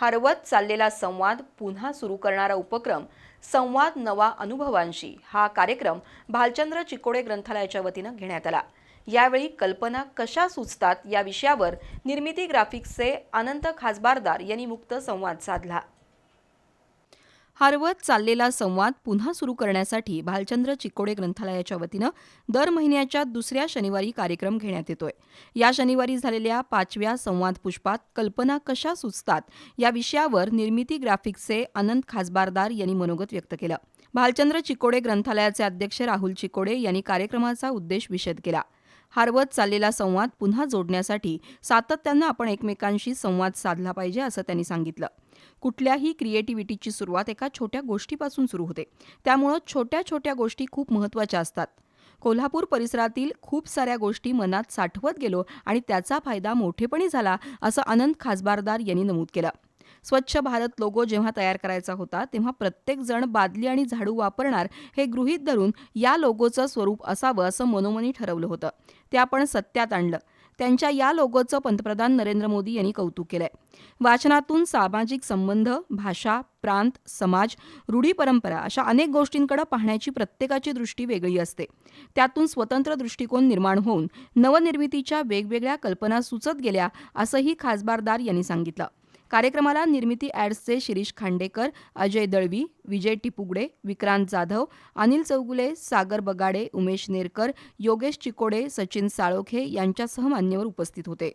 हरवत चाललेला संवाद पुन्हा सुरू करणारा उपक्रम संवाद नवा अनुभवांशी हा कार्यक्रम भालचंद्र चिकोडे ग्रंथालयाच्या वतीनं घेण्यात आला. यावेळी कल्पना कशा सुचतात या विषयावर निर्मिती ग्राफिक्सचे अनंत खासबारदार यांनी मुक्त संवाद साधला. हारवत चाललेला संवाद पुन्हा सुरू करण्यासाठी भालचंद्र चिकोडे ग्रंथालयाच्या वतीनं दर महिन्याच्या दुसऱ्या शनिवारी कार्यक्रम घेण्यात येतोय. या शनिवारी झालेल्या पाचव्या संवाद पुष्पात कल्पना कशा सुचतात या विषयावर निर्मिती ग्राफिक्सचे अनंत खासबारदार यांनी मनोगत व्यक्त केलं. भालचंद्र चिकोडे ग्रंथालयाचे अध्यक्ष राहुल चिकोडे यांनी कार्यक्रमाचा उद्देश विशद केला. हारवत चाललेला संवाद पुन्हा जोडण्यासाठी सातत्यानं आपण एकमेकांशी संवाद साधला पाहिजे असं त्यांनी सांगितलं. कुठल्याही क्रिएटिव्हिटीची सुरुवात एका छोट्या गोष्टीपासून सुरू होते. त्यामुळं छोट्या छोट्या गोष्टी खूप महत्त्वाच्या असतात. कोल्हापूर परिसरातील खूप साऱ्या गोष्टी मनात साठवत गेलो आणि त्याचा फायदा मोठेपणी झाला असं अनंत खासबारदार यांनी नमूद केलं. स्वच्छ भारत लोगो जेव्हा तयार करायचा होता तेव्हा प्रत्येकजण बादली आणि झाडू वापरणार हे गृहीत धरून या लोगोचं स्वरूप असावं असं मनोमनी ठरवलं होतं. ते आपण सत्यात आणलं. त्यांच्या या लोगोचं पंतप्रधान नरेंद्र मोदी यांनी कौतुक केलंय. वाचनातून सामाजिक संबंध भाषा प्रांत समाज रूढी परंपरा अशा अनेक गोष्टींकडे पाहण्याची प्रत्येकाची दृष्टी वेगळी असते. त्यातून स्वतंत्र दृष्टिकोन निर्माण होऊन नवनिर्मितीच्या वेगवेगळ्या कल्पना सुचत गेल्या असंही खासबारदार यांनी सांगितलं. कार्यक्रमाला निर्मिती ॲड्सचे शिरीष खांडेकर अजय दळवी विजय टिपुगडे विक्रांत जाधव अनिल चौगुले सागर बगाडे उमेश नेरकर योगेश चिकोडे सचिन साळोखे यांच्यासह मान्यवर उपस्थित होते.